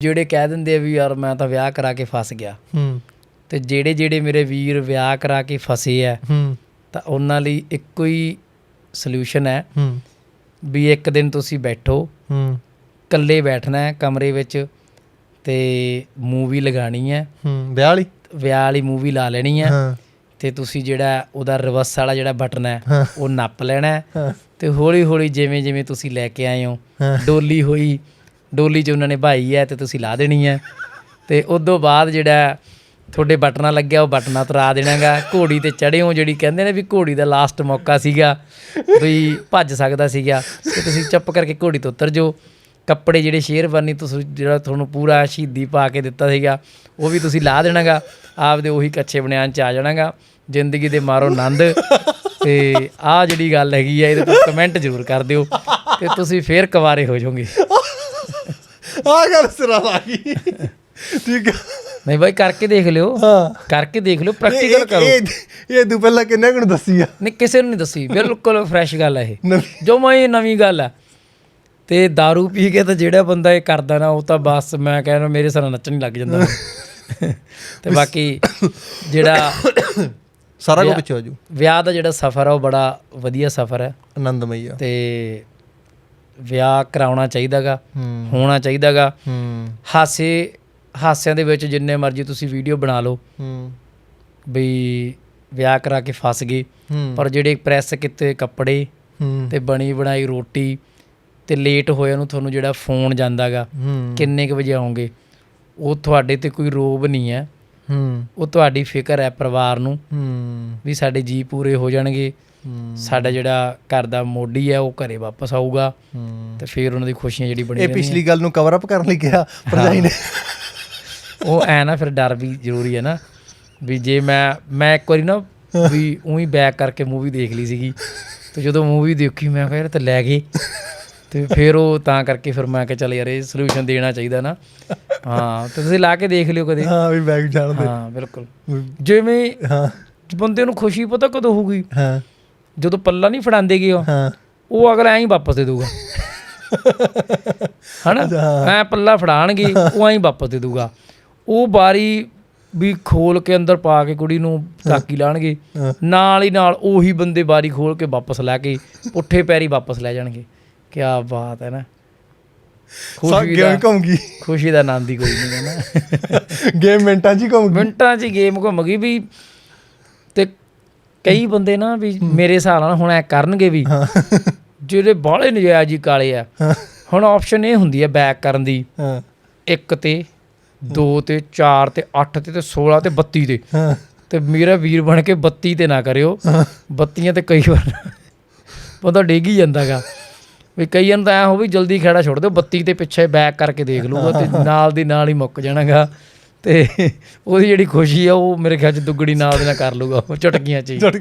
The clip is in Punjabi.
ਜਿਹੜੇ ਕਹਿ ਦਿੰਦੇ ਆ ਵੀ ਯਾਰ ਮੈਂ ਤਾਂ ਵਿਆਹ ਕਰਾ ਕੇ ਫਸ ਗਿਆ। ਹੂੰ। ਤੇ ਜਿਹੜੇ ਜਿਹੜੇ ਮੇਰੇ ਵੀਰ ਵਿਆਹ ਕਰਾ ਕੇ ਫਸੇ ਆ ਹੂੰ। ਤਾਂ ਉਹਨਾਂ ਲਈ ਇੱਕੋ ਹੀ ਸੋਲੂਸ਼ਨ ਹੈ ਹੂੰ। ਵੀ ਇੱਕ ਦਿਨ ਤੁਸੀਂ ਬੈਠੋ ਹੂੰ। ਇਕੱਲੇ ਬੈਠਣਾ ਹੈ ਕਮਰੇ ਵਿੱਚ ਤੇ ਮੂਵੀ ਲਗਾਣੀ ਹੈ। ਹੂੰ। ਵਿਆਹ ਵਾਲੀ? ਵਿਆਹ ਵਾਲੀ ਮੂਵੀ ਲਾ ਲੈਣੀ ਹੈ ਹਾਂ। ਤੇ ਤੁਸੀਂ ਜਿਹੜਾ ਉਹਦਾ ਰਿਵਰਸ ਵਾਲਾ ਜਿਹੜਾ ਬਟਨ ਹੈ। ਉਹ ਨੱਪ ਲੈਣਾ ਹੈ ਤੇ ਹੌਲੀ ਹੌਲੀ ਜਿਵੇਂ ਜਿਵੇਂ ਤੁਸੀਂ ਲੈ ਕੇ ਆਏ ਹਾਂ। ਡੋਲੀ ਹੋਈ ਡੋਲੀ 'ਚ ਉਹਨਾਂ ਨੇ ਭਾਈ ਹੈ ਤੇ ਤੁਸੀਂ ਲਾ ਦੇਣੀ ਹੈ। ਤੇ ਉਦੋਂ ਬਾਅਦ ਜਿਹੜਾ ਤੁਹਾਡੇ ਬਟਨਾ ਲੱਗਿਆ, ਉਹ ਬਟਨਾ ਤਰਾ ਦੇਣਾਗਾ। ਘੋੜੀ ਤੇ ਚੜੇ ਜਿਹੜੀ ਕਹਿੰਦੇ ਨੇ ਵੀ ਘੋੜੀ ਦਾ ਲਾਸਟ ਮੌਕਾ ਸੀਗਾ। ਵੀ ਭੱਜ ਸਕਦਾ ਸੀਗਾ। ਤੇ ਤੁਸੀਂ ਚੁੱਪ ਕਰਕੇ ਘੋੜੀ ਤੋਂ ਉਤਰ ਜਾਓ। ਕੱਪੜੇ ਜਿਹੜੇ ਸ਼ੇਰਵਾਨੀ ਤੁਸੀਂ ਜਿਹੜਾ ਤੁਹਾਨੂੰ ਪੂਰਾ ਸ਼ਹੀਦੀ ਪਾ ਕੇ ਦਿੱਤਾ ਸੀਗਾ, ਉਹ ਵੀ ਤੁਸੀਂ ਲਾ ਦੇਣਾਗਾ। ਆਪਦੇ ਉਹੀ ਕੱਚੇ ਬਨਿਆਨ ਚ ਆ ਜਾਣਾਗਾ। ਜ਼ਿੰਦਗੀ ਦੇ ਮਾਰੋ ਆਨੰਦ। ਤੇ ਆਹ ਜਿਹੜੀ ਗੱਲ ਹੈਗੀ ਆ, ਇਹਦੇ ਤੇ ਕਮੈਂਟ ਜ਼ਰੂਰ ਕਰ ਦਿਓ। ਤੇ ਤੁਸੀਂ ਫੇਰ ਕੁਵਾਰੇ ਹੋ ਜਾਓਗੇ। ਆ ਗੱਲ ਸਿਰਾ ਲਾ ਗਈ। ਠੀਕ ਆ। ਨਹੀਂ ਬਾਈ ਕਰਕੇ ਦੇਖ ਲਿਓ। ਹਾਂ। ਕਰਕੇ ਦੇਖ ਲਿਓ ਪ੍ਰੈਕਟੀਕਲ ਇਹ- ਕਰੋ। ਇਹ ਇਹ ਤੂੰ ਪਹਿਲਾਂ ਕਿੰਨੇ ਕੁ ਨੂੰ ਦੱਸੀ ਆ? ਨਹੀਂ ਕਿਸੇ ਨੂੰ ਨਹੀਂ ਦੱਸੀ। ਬਿਲਕੁਲ ਫਰੈਸ਼ ਗੱਲ ਹੈ ਇਹ। ਨਵੀਂ- ਜੋ ਮੈਂ ਇਹ ਨਵੀਂ ਗੱਲ ਹੈ ਤੇ दारू ਪੀ ਕੇ ਤਾਂ ਜਿਹੜਾ ਬੰਦਾ ਇਹ ਕਰਦਾ ਨਾ ਉਹ ਤਾਂ ਬਸ ਮੈਂ ਕਹਿੰਦਾ ਮੇਰੇ ਸਾਰਾ ਨੱਚਣ ਲੱਗ ਜਾਂਦਾ। ਤੇ ਬਾਕੀ ਜਿਹੜਾ ਸਾਰਾ ਕੁਝ ਪਿੱਛੇ ਹੋ ਜੂ ਵਿਆਹ ਦਾ ਜਿਹੜਾ ਸਫ਼ਰ ਹੈ ਉਹ ਬੜਾ ਵਧੀਆ ਸਫ਼ਰ ਹੈ ਆਨੰਦਮਈ ਆ। ਤੇ ਵਿਆਹ ਕਰਾਉਣਾ ਚਾਹੀਦਾਗਾ ਹੂੰ ਹੋਣਾ ਚਾਹੀਦਾਗਾ। ਹੂੰ ਹਾਸੇ, ਹਾਸਿਆਂ ਦੇ ਵਿੱਚ ਜਿੰਨੇ ਮਰਜ਼ੀ ਤੁਸੀਂ ਵੀਡੀਓ ਬਣਾ ਲਓ। ਹੂੰ ਵਿਆਹ ਕਰਾ ਕੇ ਫਸ ਗਏ। ਪਰ ਜਿਹੜੇ ਪ੍ਰੈਸ ਕੀਤੇ ਕੱਪੜੇ ਤੇ ਬਣੀ ਬਣਾਈ ਰੋਟੀ ਤੇ ਲੇਟ ਹੋਇਆ ਨੂੰ ਤੁਹਾਨੂੰ ਜਿਹੜਾ ਫੋਨ ਜਾਂਦਾਗਾ ਹੂੰ ਕਿੰਨੇ ਕੁ ਵਜੇ ਆਉਂਗੇ ਉਹ ਤੁਹਾਡੇ ਤੇ ਕੋਈ ਰੋਬ ਨਹੀਂ ਹੈ। ਹੂੰ ਉਹ ਤੁਹਾਡੀ ਫਿਕਰ ਹੈ ਪਰਿਵਾਰ ਨੂੰ ਹੂੰ ਵੀ ਸਾਡੇ ਜੀ ਪੂਰੇ ਹੋ ਜਾਣਗੇ। ਸਾਡਾ ਜਿਹੜਾ ਘਰ ਦਾ ਮੋਢੀ ਹੈ ਉਹ ਘਰੇ ਵਾਪਸ ਆਊਗਾ ਤੇ ਫਿਰ ਉਹਨਾਂ ਦੀ ਖੁਸ਼ੀਆਂ ਜਿਹੜੀ ਬਣੀ ਇਹ ਪਿਛਲੀ ਗੱਲ ਨੂੰ ਕਵਰ ਅਪ ਕਰਨ ਲਈ ਕਿਹਾ ਭਰਜਾਈ ਨੇ। ਉਹ ਐ ਨਾ ਫਿਰ ਡਰ ਵੀ ਜ਼ਰੂਰੀ ਹੈ ਨਾ ਵੀ ਜੇ ਮੈਂ ਮੈਂ ਇੱਕ ਵਾਰੀ ਨਾ ਵੀ ਉਹੀ ਬੈਕ ਕਰਕੇ ਮੂਵੀ ਦੇਖ ਲਈ ਸੀਗੀ ਤੇ ਜਦੋਂ ਮੂਵੀ ਦੇਖੀ ਮੈਂ ਕਿਹਾ ਯਾਰ ਤੇ ਲੈ ਗਏ। ਤੇ ਫਿਰ ਉਹ ਤਾਂ ਕਰਕੇ ਫਿਰ ਮੈਂ ਕਿਹਾ ਚੱਲ ਯਾਰ ਇਹ ਸੋਲੂਸ਼ਨ ਦੇਣਾ ਚਾਹੀਦਾ ਨਾ। ਹਾਂ ਤੇ ਤੁਸੀਂ ਲਾ ਕੇ ਦੇਖ ਲਿਓ ਕਦੇ। ਹਾਂ ਵੀ ਬੈਗ ਜਾਣ ਦੇ। ਹਾਂ ਬਿਲਕੁਲ। ਜਿਵੇਂ ਹਾਂ। ਬੰਦੇ ਨੂੰ ਖੁਸ਼ੀ ਪਤਾ ਕਦੋਂ ਹੋਊਗੀ? ਹਾਂ। ਜਦੋਂ ਪੱਲਾ ਨਹੀਂ ਫੜਾਉਂਦੇ ਗਏ ਉਹ ਹਾਂ। ਉਹ ਅਗਲਾ ਐਂ ਹੀ ਵਾਪਸ ਦੇ ਦੂਗਾ। ਹਨਾ? ਐ ਪੱਲਾ ਫੜਾਣਗੇ ਉਹ ਐਂ ਹੀ ਵਾਪਸ ਦੇ ਦੂਗਾ। ਉਹ ਬਾਰੀ ਵੀ ਖੋਲ ਕੇ ਅੰਦਰ ਪਾ ਕੇ ਕੁੜੀ ਨੂੰ ਤਾਕੀ ਲਾਣਗੇ। ਨਾਲ ਹੀ ਨਾਲ ਉਹੀ ਬੰਦੇ ਬਾਰੀ ਖੋਲ ਕੇ ਵਾਪਸ ਲੈ ਕੇ ਪੁੱਠੇ ਪੈਰੀ ਵਾਪਸ ਲੈ ਜਾਣਗੇ। ਕੀ ਬਾਤ ਹੈ ਨਾ। ਖੁਸ਼ੀ ਗੇਮ ਦਾ ਘੁੰਮ ਗਈ। ਖੁਸ਼ੀ ਦਾ ਆਨੰਦ ਹੀ ਕੋਈ ਨਹੀਂ ਹੈ ਨਾ। ਗੇਮ ਮਿੰਟਾਂ 'ਚ ਹੀ ਘੁੰਮ ਗਈ। ਮਿੰਟਾਂ 'ਚ ਹੀ ਗੇਮ ਘੁੰਮ ਗਈ ਵੀ ਤੇ ਕਈ ਬੰਦੇ ਨਾ ਵੀ ਮੇਰੇ ਹਿਸਾਬ ਨਾਲ ਹੁਣ ਐ ਕਰਨਗੇ ਵੀ। ਜਿਹੜੇ ਬਾਹਲੇ ਨਜਾਇਜ਼ ਹੀ ਕਾਲੇ ਆ। ਹੁਣ ਆਪਸ਼ਨ ਇਹ ਹੁੰਦੀ ਹੈ ਬੈਕ ਕਰਨ ਦੀ। ਹਾਂ। 1 ਤੇ 2 ਤੇ 4 ਤੇ 8 ਤੇ ਤੇ 16 ਤੇ 32 ਤੇ। ਹਾਂ। ਤੇ ਮੇਰਾ ਵੀਰ ਬਣ ਕੇ 32 ਤੇ ਨਾ ਕਰਿਓ। ਬੱਤੀਆਂ ਤੇ ਕਈ ਵਾਰ ਬੰਦਾ ਡੇਗ ਹੀ ਜਾਂਦਾਗਾ। ਵੀ ਕਈਆਂ ਨੂੰ ਤਾਂ ਐ ਹੋ ਵੀ ਜਲਦੀ ਖੜਾ ਛੋੜ ਦਿਓ 32 ਤੇ ਪਿੱਛੇ ਬੈਕ ਕਰਕੇ ਦੇਖ ਲੂਗਾ ਤੇ ਨਾਲ ਦੀ ਨਾਲ ਹੀ ਮੁੱਕ ਜਾਣਾਗਾ। ਤੇ ਉਹਦੀ ਜਿਹੜੀ ਖੁਸ਼ੀ ਆ, ਉਹ ਮੇਰੇ ਖਿਆਲ ਚ ਦੁੱਗਣੀ ਨਾਲ ਦੇ ਨਾਲ ਕਰ ਲੂਗਾ ਉਹ ਚਟਕੀਆਂ ਚ ਹੀ। ਜੁੜ